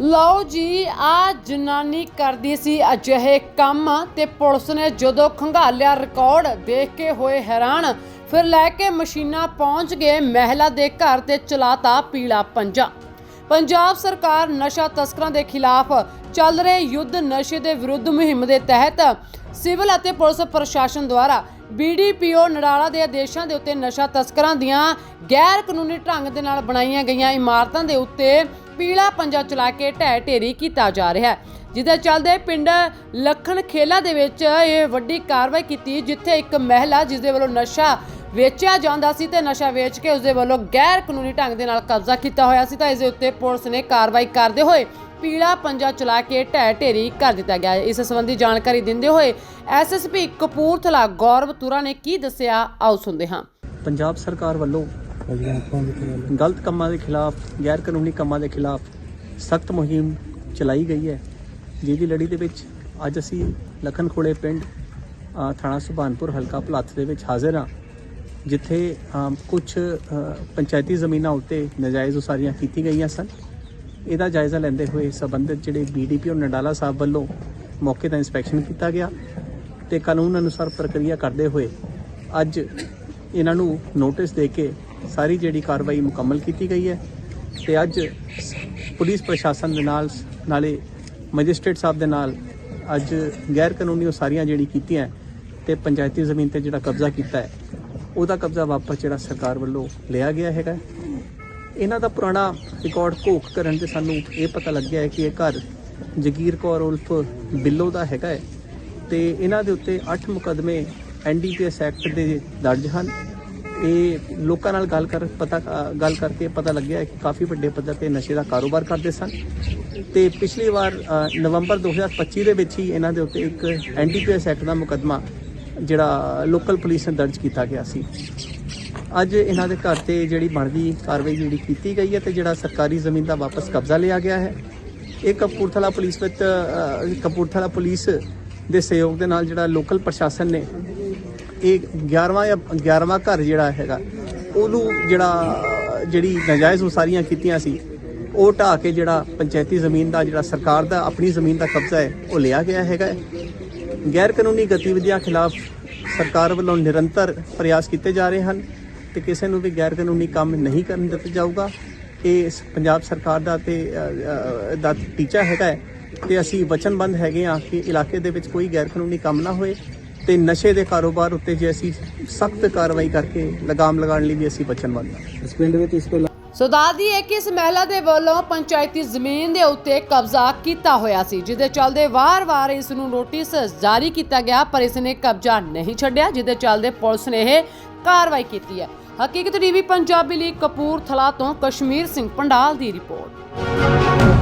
ਲਓ ਜੀ, ਆ ਜਨਾਨੀ ਕਰਦੀ ਸੀ ਅਜਿਹੇ ਕੰਮ ਤੇ ਪੁਲਿਸ ਨੇ ਜਦੋਂ ਖੰਗਾਲਿਆ ਰਿਕਾਰਡ ਦੇਖ ਕੇ ਹੋਏ ਹੈਰਾਨ। ਫਿਰ ਲੈ ਕੇ ਮਸ਼ੀਨਾਂ ਪਹੁੰਚ ਗਏ, ਮਹਿਲਾ ਦੇ ਘਰ ਤੇ ਚਲਾਤਾ ਪੀਲਾ ਪੰਜਾ। ਪੰਜਾਬ ਸਰਕਾਰ ਨਸ਼ਾ ਤਸਕਰਾਂ ਦੇ ਖਿਲਾਫ ਚੱਲ ਰਹੇ ਯੁੱਧ ਨਸ਼ੇ ਦੇ ਵਿਰੁੱਧ ਮੁਹਿੰਮ ਦੇ ਤਹਿਤ ਸਿਵਲ ਅਤੇ ਪੁਲਿਸ ਪ੍ਰਸ਼ਾਸਨ ਦੁਆਰਾ ਬੀਡੀਪੀਓ ਨੜਾਲਾ ਦੇ ਆਦੇਸ਼ਾਂ ਦੇ ਉੱਤੇ ਨਸ਼ਾ ਤਸਕਰਾਂ ਦੀਆਂ ਗੈਰ ਕਾਨੂੰਨੀ ਢੰਗ ਦੇ ਨਾਲ ਬਣਾਈਆਂ ਗਈਆਂ ਇਮਾਰਤਾਂ ਦੇ ਉੱਤੇ ਪੀਲਾ ਪੰਜਾ ਚਲਾ ਕੇ ਢਹਿ ਢੇਰੀ ਕੀਤਾ ਜਾ ਰਿਹਾ ਹੈ, ਜਿਹਦੇ ਚੱਲਦੇ ਪਿੰਡ ਲੱਖਣ ਖੇਲਾ ਦੇ ਵਿੱਚ ਇਹ ਵੱਡੀ ਕਾਰਵਾਈ ਕੀਤੀ, ਜਿੱਥੇ ਇੱਕ ਮਹਿਲਾ ਜਿਸ ਦੇ ਵੱਲੋਂ ਨਸ਼ਾ ਵੇਚਿਆ ਜਾਂਦਾ ਸੀ ਤੇ ਨਸ਼ਾ ਵੇਚ ਕੇ ਉਸ ਦੇ ਵੱਲੋਂ ਗੈਰ ਕਾਨੂੰਨੀ ਢੰਗ ਦੇ ਨਾਲ ਕਬਜ਼ਾ ਕੀਤਾ ਹੋਇਆ ਸੀ, ਤਾਂ ਇਸ ਦੇ ਉੱਤੇ ਪੁਲਿਸ ਨੇ ਕਾਰਵਾਈ ਕਰਦੇ ਹੋਏ ਪੀਲਾ ਪੰਜਾ ਚਲਾ ਕੇ ਢਹਿ ਢੇਰੀ ਕਰ ਦਿੱਤਾ ਗਿਆ ਇਸ ਸੰਬੰਧੀ ਜਾਣਕਾਰੀ ਦਿੰਦੇ ਹੋਏ ਐਸਐਸਪੀ ਕਪੂਰਥਲਾ ਗੌਰਵ ਤੁਰਾ ਨੇ ਕੀ ਦੱਸਿਆ, ਆਓ ਸੁਣਦੇ ਹਾਂ। ਪੰਜਾਬ ਸਰਕਾਰ ਵੱਲੋਂ ਗਲਤ ਕੰਮਾਂ ਦੇ ਖਿਲਾਫ ਗੈਰ ਕਾਨੂੰਨੀ ਕੰਮਾਂ ਦੇ ਖਿਲਾਫ ਸਖਤ ਮੁਹਿੰਮ ਚਲਾਈ ਗਈ ਹੈ। ਜਿਹਦੀ ਲੜੀ ਦੇ ਵਿੱਚ ਅੱਜ ਅਸੀਂ ਲਖਨ ਖੋੜੇ ਪਿੰਡ ਥਾਣਾ ਸੁਭਾਨਪੁਰ ਹਲਕਾ ਭਲੱਥ ਦੇ ਵਿੱਚ ਹਾਜ਼ਰ ਹਾਂ, ਜਿੱਥੇ ਕੁਝ ਪੰਚਾਇਤੀ ਜ਼ਮੀਨਾਂ ਉੱਤੇ ਨਜਾਇਜ਼ ਉਸਾਰੀਆਂ ਕੀਤੀ ਗਈਆਂ ਸਨ। ਇਹਦਾ ਜਾਇਜ਼ਾ ਲੈਂਦੇ ਹੋਏ ਸੰਬੰਧਿਤ ਜਿਹੜੇ ਬੀਡੀਪੀਓ ਨਡਾਲਾ ਸਾਹਿਬ ਵੱਲੋਂ ਮੌਕੇ ਦਾ ਇਨਸਪੈਕਸ਼ਨ ਕੀਤਾ ਗਿਆ ਤੇ ਕਾਨੂੰਨ ਅਨੁਸਾਰ ਪ੍ਰਕਿਰਿਆ ਕਰਦੇ ਹੋਏ ਅੱਜ ਇਹਨਾਂ ਨੂੰ ਨੋਟਿਸ ਦੇ ਕੇ ਸਾਰੀ ਜਿਹੜੀ ਕਾਰਵਾਈ ਮੁਕੰਮਲ ਕੀਤੀ ਗਈ ਹੈ ਤੇ ਅੱਜ ਸ- ਪੁਲਿਸ ਪ੍ਰਸ਼ਾਸਨ ਦੇ ਨਾਲ ਨਾਲੇ ਮੈਜਿਸਟ੍ਰੇਟ ਸਾਹਿਬ ਦੇ ਨਾਲ ਅੱਜ ਗੈਰ ਕਾਨੂੰਨੀ ਉਸਾਰੀਆਂ ਜਿਹੜੀ ਕੀਤੀਆਂ ਤੇ ਪੰਚਾਇਤੀ ਜ਼ਮੀਨ ਤੇ ਜਿਹੜਾ ਕਬਜ਼ਾ ਕੀਤਾ ਹੈ, ਉਹਦਾ ਕਬਜ਼ਾ ਵਾਪਸ ਜਿਹੜਾ ਸਰਕਾਰ ਵੱਲੋਂ ਲਿਆ ਗਿਆ ਹੈਗਾ ਇਹਨਾਂ ਦਾ ਪੁਰਾਣਾ ਰਿਕਾਰਡ ਘੋਖ ਕਰਨ ਤੇ ਸਾਨੂੰ ਇਹ ਪਤਾ ਲੱਗਿਆ ਹੈ ਕਿ ਇਹ ਘਰ ਜਗੀਰ ਕੌਰ ਉਲਫ ਬਿੱਲੋ ਦਾ ਹੈਗਾ ਹੈ ਤੇ ਇਹਨਾਂ ਦੇ ਉੱਤੇ 8 ਮੁਕਦਮੇ ਐਨਡੀਪੀਐਸ ਐਕਟ ਦੇ ਦਰਜ ਹਨ। ਇਹ ਲੋਕਾਂ ਨਾਲ ਗੱਲ ਕਰ ਪਤਾ ਗੱਲ ਕਰਕੇ ਪਤਾ ਲੱਗਿਆ ਕਿ ਕਾਫੀ ਵੱਡੇ ਪੱਧਰ ਤੇ ਨਸ਼ੇ ਦਾ ਕਾਰੋਬਾਰ ਕਰਦੇ ਸਨ। ਤੇ ਪਿਛਲੀ ਵਾਰ ਅ, ਨਵੰਬਰ 2025 ਦੇ ਵਿੱਚ ਹੀ ਇਹਨਾਂ ਦੇ ਉੱਤੇ ਇੱਕ ਐਨਡੀਪੀਐਸ ਐਕਟ ਦਾ ਮੁਕਦਮਾ ਜਿਹੜਾ ਲੋਕਲ ਪੁਲਿਸ ਨੇ ਦਰਜ ਕੀਤਾ ਗਿਆ ਸੀ। ਅੱਜ ਇਹਨਾਂ ਦੇ ਘਰ ਤੇ ਜਿਹੜੀ ਬਣਦੀ ਕਾਰਵਾਈ ਜਿਹੜੀ ਕੀਤੀ ਗਈ ਹੈ ਤੇ ਜਿਹੜਾ ਸਰਕਾਰੀ ਜ਼ਮੀਨ ਦਾ ਵਾਪਸ ਕਬਜ਼ਾ ਲਿਆ ਗਿਆ ਹੈ। ਇਹ ਕਪੂਰਥਲਾ ਪੁਲਿਸ ਵਿੱਚ ਕਪੂਰਥਲਾ ਪੁਲਿਸ ਦੇ ਸਹਿਯੋਗ ਦੇ ਨਾਲ ਜਿਹੜਾ ਲੋਕਲ ਪ੍ਰਸ਼ਾਸਨ ਨੇ ਇਹ 11ਵਾਂ ਜਾਂ 11ਵਾਂ ਘਰ ਜਿਹੜਾ ਹੈਗਾ, ਉਹਨੂੰ ਜਿਹੜਾ, ਜਿਹੜੀ ਨਜਾਇਜ਼ ਉਸਾਰੀਆਂ ਕੀਤੀਆਂ ਸੀ, ਉਹ ਢਾਹ ਕੇ ਜਿਹੜਾ ਪੰਚਾਇਤੀ ਜ਼ਮੀਨ ਦਾ, ਜਿਹੜਾ ਸਰਕਾਰ ਦਾ ਆਪਣੀ ਜ਼ਮੀਨ ਦਾ ਕਬਜ਼ਾ ਹੈ, ਉਹ ਲਿਆ ਗਿਆ ਹੈਗਾ ਹੈ। ਗੈਰ ਕਾਨੂੰਨੀ ਗਤੀਵਿਧੀਆਂ ਖਿਲਾਫ ਸਰਕਾਰ ਵੱਲੋਂ ਨਿਰੰਤਰ ਪ੍ਰਯਾਸ ਕੀਤੇ ਜਾ ਰਹੇ ਹਨ ਤੇ ਕਿਸੇ ਨੂੰ ਵੀ ਗੈਰ ਕਾਨੂੰਨੀ ਕੰਮ ਨਹੀਂ ਕਰਨ ਦਿੱਤਾ ਜਾਊਗਾ ਇਹ ਸ- ਪੰਜਾਬ ਸਰਕਾਰ ਦਾ ਤੇ ਦਾ ਟੀਚਾ ਹੈਗਾ ਹੈ ਤੇ ਅਸੀਂ ਵਚਨਬੰਦ ਹੈਗੇ ਹਾਂ ਕਿ ਇਲਾਕੇ ਦੇ ਵਿੱਚ ਕੋਈ ਗੈਰ ਕਾਨੂੰਨੀ ਕੰਮ ਨਾ ਹੋਏ ਤੇ ਨਸ਼ੇ ਦੇ ਕਾਰੋਬਾਰ ਉੱਤੇ ਜੇ ਅਸੀਂ ਸਖਤ ਕਾਰਵਾਈ ਕਰਕੇ ਲਗਾਮ ਲਗਾਉਣ ਲਈ ਵੀ ਅਸੀਂ ਵਚਨਬੰਦ ਹਾਂ। ਇਸ ਪਿੰਡ ਵਿੱਚ ਇਸ ਤੋਂ ਸੋ ਦੱਸਦੀ ਹੈ ਕਿ ਇਸ ਮਹਿਲਾ ਦੇ ਵੱਲੋਂ ਪੰਚਾਇਤੀ ਜ਼ਮੀਨ ਦੇ ਉੱਤੇ ਕਬਜ਼ਾ ਕੀਤਾ ਹੋਇਆ ਸੀ ਜਿਹਦੇ ਚੱਲਦੇ ਵਾਰ-ਵਾਰ ਇਸ ਨੂੰ ਨੋਟਿਸ ਜਾਰੀ ਕੀਤਾ ਗਿਆ ਪਰ ਇਸ ਨੇ ਕਬਜ਼ਾ ਨਹੀਂ ਛੱਡਿਆ ਜਿਹਦੇ ਚੱਲਦੇ ਪੁਲਿਸ ਨੇ ਇਹ ਕਾਰਵਾਈ ਕੀਤੀ ਹੈ। ਹਕੀਕਤ ਟੀਵੀ ਪੰਜਾਬੀ ਲਈ ਕਪੂਰਥਲਾ ਤੋਂ ਕਸ਼ਮੀਰ ਸਿੰਘ ਪੰਡਾਲ ਦੀ ਰਿਪੋਰਟ।